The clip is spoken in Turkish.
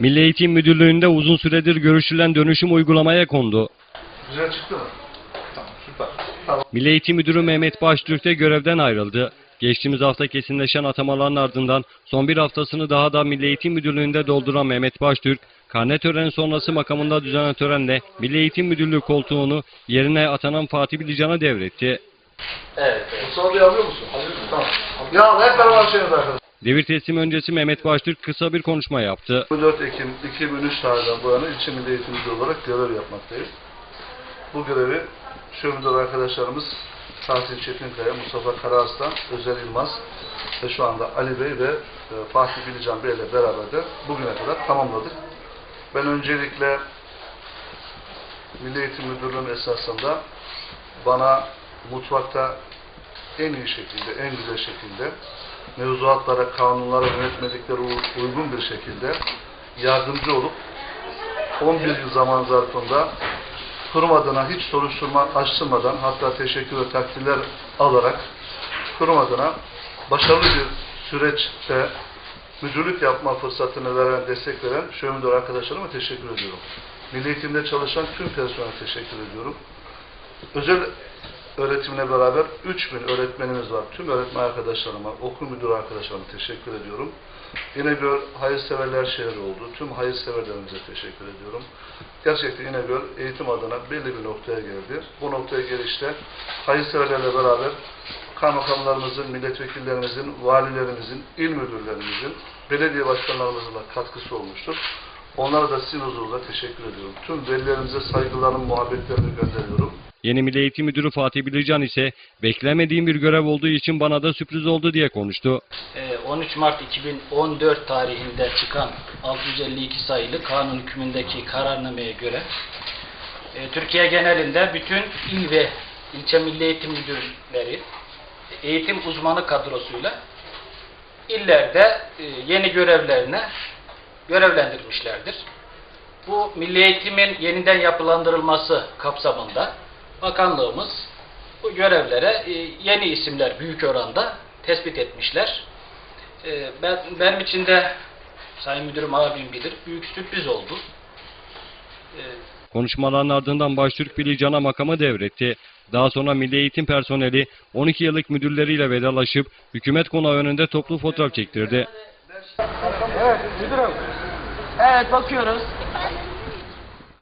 Milli Eğitim Müdürlüğü'nde uzun süredir görüşülen dönüşüm uygulamaya kondu. Güzel çıktı mı? Tamam süper. Tamam. Milli Eğitim Müdürü Mehmet Baştürk de görevden ayrıldı. Geçtiğimiz hafta kesinleşen atamaların ardından son bir haftasını daha da Milli Eğitim Müdürlüğü'nde dolduran Mehmet Baştürk, karne töreni sonrası makamında düzenlenen törenle Milli Eğitim Müdürlüğü koltuğunu yerine atanan Fatih Bilican'a devretti. Evet, evet. Bey alıyor musun? Tamam. Ya hep beraber başlayalım arkadaşlar. Devir teslim öncesi Mehmet Baştürk kısa bir konuşma yaptı. 24 Ekim 2003 tarihinden bu yana ilçe milli eğitim müdürü olarak görev yapmaktayım. Bu görevi şu müdür arkadaşlarımız Tahsin Çetinkaya, Mustafa Karaaslan, Özel İlmaz ve şu anda Ali Bey ve e, Fatih Bilican Bey ile beraber de bugüne kadar tamamladık. Ben öncelikle Milli Eğitim Müdürlüğü'nün esasında bana mutfakta en iyi şekilde, en güzel şekilde mevzuatlara, kanunlara, yönetmeliklere uy- uygun bir şekilde yardımcı olup 11 yıl zaman zarfında kurum adına hiç soruşturma açtırmadan hatta teşekkür ve takdirler alarak kurum adına başarılı bir süreçte müdürlük yapma fırsatını veren, destek veren şöyle arkadaşlarıma teşekkür ediyorum. Milli Eğitim'de çalışan tüm personele teşekkür ediyorum. Özel öğretimle beraber 3000 öğretmenimiz var. Tüm öğretmen arkadaşlarıma, okul müdürü arkadaşlarıma teşekkür ediyorum. İnegöl hayırseverler şehri oldu. Tüm hayırseverlerimize teşekkür ediyorum. Gerçekten İnegöl eğitim adına belli bir noktaya geldi. Bu noktaya gelişte hayırseverlerle beraber kaymakamlarımızın, milletvekillerimizin, valilerimizin, il müdürlerimizin, belediye başkanlarımızın da katkısı olmuştur. Onlara da sizin huzurunuzda teşekkür ediyorum. Tüm velilerimize saygılarımı, muhabbetlerimi gönderiyorum. Yeni Milli Eğitim Müdürü Fatih Bilican ise beklemediğim bir görev olduğu için bana da sürpriz oldu diye konuştu. Ee, 13 Mart 2014 tarihinde çıkan 652 sayılı kanun hükmündeki kararnameye göre e, Türkiye genelinde bütün il ve ilçe milli eğitim müdürleri eğitim uzmanı kadrosuyla illerde e, yeni görevlerine görevlendirmişlerdir. Bu milli eğitimin yeniden yapılandırılması kapsamında bakanlığımız bu görevlere e, yeni isimler büyük oranda tespit etmişler. E, Ben, benim için de Sayın Müdürüm abim bilir, büyük sürpriz oldu. E, Konuşmaların ardından Baştürk Bilican'a makamı devretti. Daha sonra Milli Eğitim personeli 12 yıllık müdürleriyle vedalaşıp hükümet konağı önünde toplu fotoğraf çektirdi. Evet bakıyoruz.